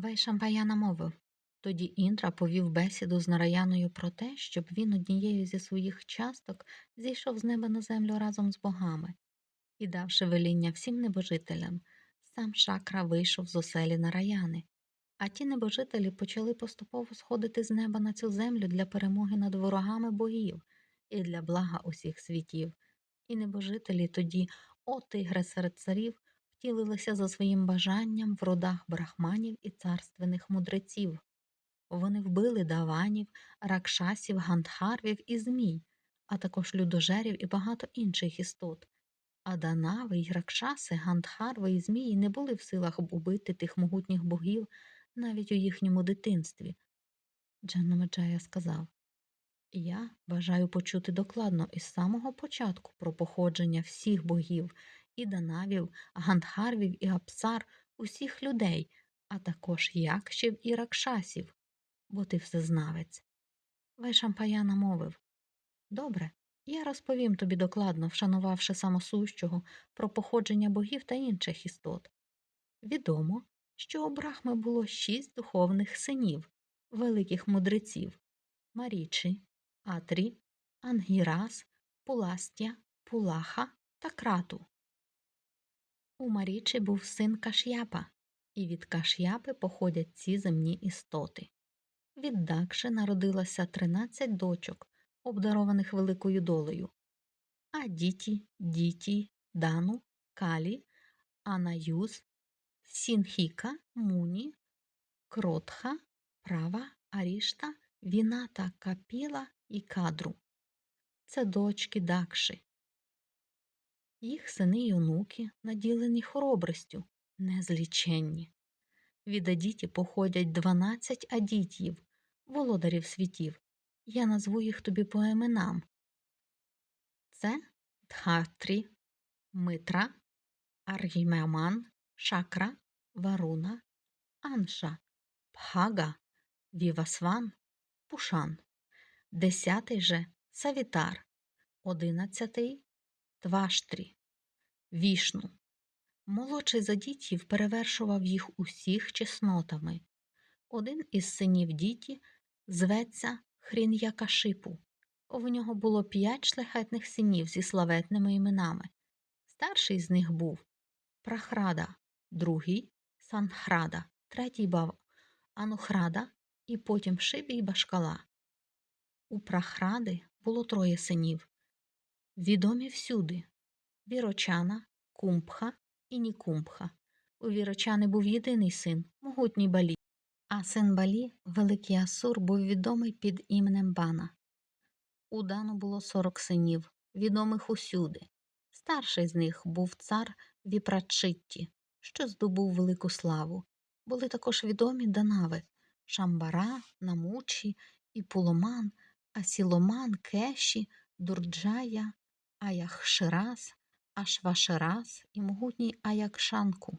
Вайшампаяна мовив. Тоді Індра повів бесіду з Нараяною про те, щоб він однією зі своїх часток зійшов з неба на землю разом з богами. І, давши веління всім небожителям, сам Шакра вийшов з оселі Нараяни. А ті небожителі почали поступово сходити з неба на цю землю для перемоги над ворогами богів і для блага усіх світів. І небожителі тоді, о тигре серед царів, втілилися за своїм бажанням в родах брахманів і царственних мудреців. Вони вбили даванів, ракшасів, гандхарвів і змій, а також людожерів і багато інших істот. А данави й ракшаси, гандхарви і змії не були в силах убити тих могутніх богів навіть у їхньому дитинстві. Джаннамаджая сказав Я бажаю почути докладно із самого початку про походження всіх богів і данавів, гандхарвів і апсар, усіх людей, а також якшів і ракшасів, бо ти всезнавець. Вайшампаяна мовив Добре, я розповім тобі докладно, вшанувавши самосущого, про походження богів та інших істот. Відомо, що у Брахми було шість духовних синів, великих мудреців Марічі, Атрі, Ангірас, Пуластя, Пулаха та Крату. У Марічі був син Каш'япа, і від Каш'япи походять ці земні істоти. Від Дакши народилося тринадцять дочок, обдарованих великою долею. А діті, діті, Дану, Калі, Анаюз, Сінхіка, Муні, Кротха, Права, Арішта, Віната, Капіла і Кадру. Це дочки Дакши. Їх сини й онуки наділені хоробростю, незліченні. Від Адіті походять дванадцять адітів, володарів світів. Я назву їх тобі по іменам. Це Дхатрі, Митра, Аргімяман, Шакра, Варуна, Анша, Пхага, Вівасван, Пушан. Десятий же Савітар, одинадцятий Тваштрі, Вішну. Молодший за дітів перевершував їх усіх чеснотами. Один із синів діті зветься Хрін'якашипу. В нього було п'ять шляхетних синів зі славетними іменами. Старший з них був Прахрада, другий Санхрада, третій бав Анухрада і потім Шибі й Башкала. У Прахради було троє синів. Відомі всюди Вірочана, Кумпха і Нікумпха. У Вірочани був єдиний син, могутній балі, а син Балі, великий Асур, був відомий під іменем Бана. У Дану було сорок синів, відомих усюди. Старший з них був цар Віпрачитті, що здобув велику славу. Були також відомі Данави Шамбара, Намучі, Іпуломан, Асіломан, Кеші, Дурджая, Аяхширас, Ашваширас і могутній Аякшанку,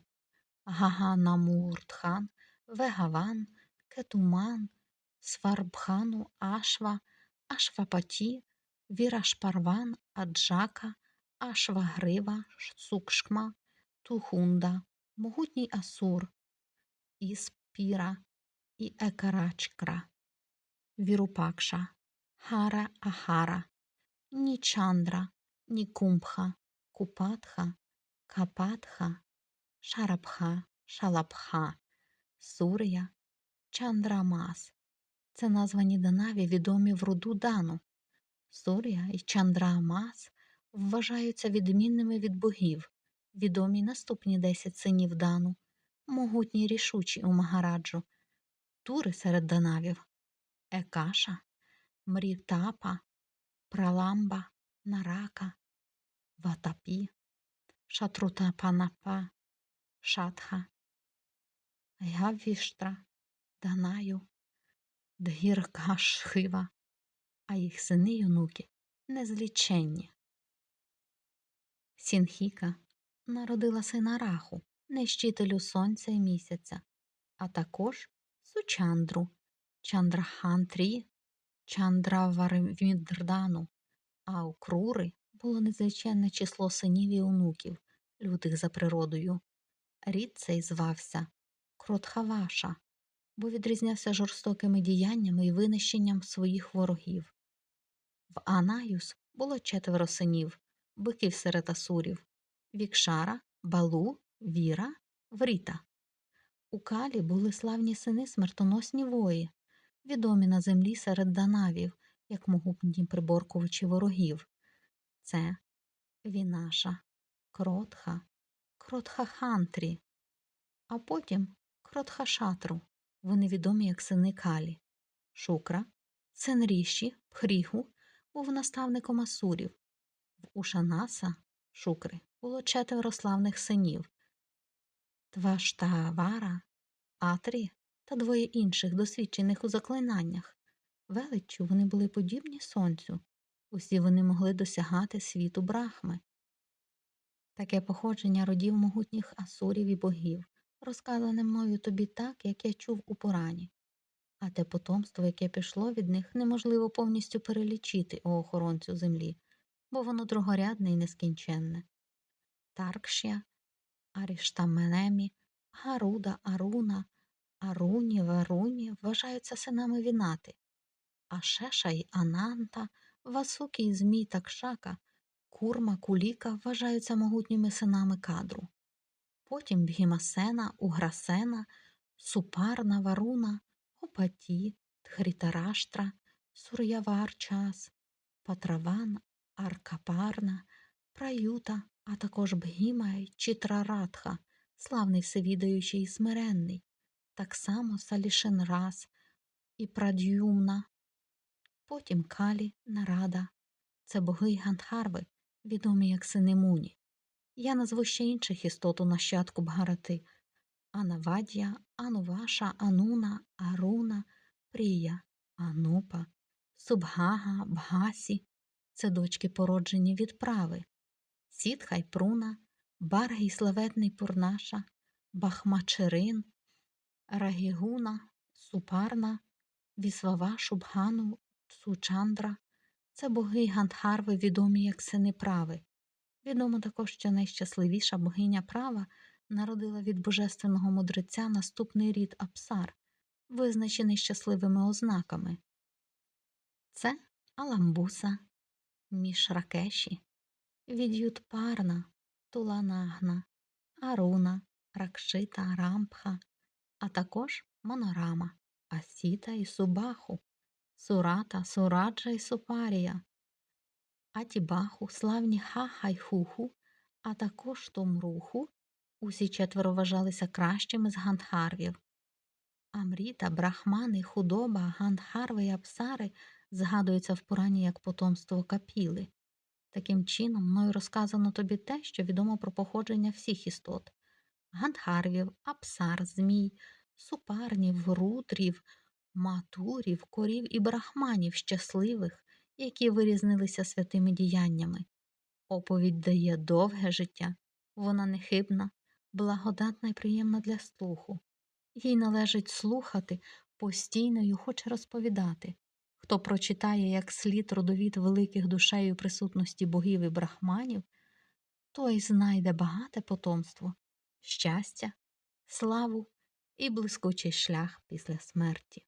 Гаганамуртхан, Вегаван, Кетуман, Сварбхану, Ашва, Ашвапаті, Вірашпарван, Аджака, Ашвагрива, Сукшкма, Тухунда, могутній Асур, Іспіра і Екарачкра, Вірупакша, Хара Ахара, Нічандра, Нікумбха, Купатха, Капатха, Шарабха, Шалабха, Сур'я, Чандрамас. Це названі Данаві відомі в роду Дану. Сур'я і Чандрамас вважаються відмінними від богів, відомі наступні десять синів Дану, могутні рішучі у Магараджу, тури серед данавів, Екаша, Мрітапа, Праламба, Нарака, Ватапі, Шатрутапанапа, Шатха, Гявіштра, Данаю, Дгіркашхива, а їх сини й онуки незліченні. Сінхіка народила сина Раху, нещителю сонця і місяця, а також Сучандру, Чандрахантрі, Чандравармідрдану, а у Крури було незвичайне число синів і онуків, лютих за природою. Рід цей звався Кротхаваша, бо відрізнявся жорстокими діяннями і винищенням своїх ворогів. В Анаюс було четверо синів, биків серед асурів Вікшара, Балу, Віра, Вріта. У Калі були славні сини смертоносні вої, відомі на землі серед данавів, як могутні приборкувачі ворогів. Це Вінаша, Кротха, Кротхахантрі, а потім Кротхашатру. Вони відомі як сини Калі. Шукра, син Ріші, Пхрігу, був наставником Асурів. В Ушанаса, Шукри, було четверо славних синів Тваштавара, Атрі та двоє інших, досвідчених у заклинаннях. Величчю вони були подібні сонцю, усі вони могли досягати світу брахми. Таке походження родів могутніх асурів і богів, розказане мною тобі так, як я чув у Порані. А те потомство, яке пішло від них, неможливо повністю перелічити у охоронцю землі, бо воно другорядне і нескінченне. Таркшя, Аріштаменемі, Гаруда, Аруна, Аруні, Варуні вважаються синами Вінати, а Шеша й Ананта, Васукі Змій та Кшака, Курма, Куліка вважаються могутніми синами кадру. Потім Бгімасена, Уграсена, Супарна, Варуна, Опаті, Тхрітараштра, Сур'яварчас, Патраван, Аркапарна, Праюта, а також Бгіма й Чітраратха, славний всевідаючий і смиренний, так само Салішенрас і Прадюмна, потім Калі, Нарада, це боги Гандхарви, відомі як сини Муні. Я назву ще інших істот у нащадку Бгарати Анавадія, Ануваша, Ануна, Аруна, Прія, Анупа, Субгага, Бгасі це дочки породжені від прави, Сітха й Пруна, Барги й славетний Пурнаша, Бахмачерин, Рагігуна, Супарна, Вісвава, Шубгану, Сучандра це боги Гандхарви, відомі як сини прави. Відомо також, що найщасливіша богиня права народила від божественного мудреця наступний рід Апсар, визначений щасливими ознаками. Це Аламбуса, Мішракеші, Від'ютпарна, Туланагна, Аруна, Ракшита, Рампха, а також Монорама, Асіта і Субаху, Сурата, Сураджа і Супарія, Атібаху, славні Хаха й Хуху, а також Томруху, усі четверо вважалися кращими з Гандхарвів. Амріта, Брахмани, Худоба, Гандхарви і Апсари згадуються в Пурані як потомство капіли. Таким чином, мною розказано тобі те, що відомо про походження всіх істот Гандхарвів, Апсар, Змій, Супарнів, Рудрів, Матурів, корів і брахманів щасливих, які вирізнилися святими діяннями. Оповідь дає довге життя, вона нехибна, благодатна і приємна для слуху. Їй належить слухати постійно й хоче розповідати. Хто прочитає як слід родовід великих душею присутності богів і брахманів, той знайде багате потомство, щастя, славу і блискучий шлях після смерті.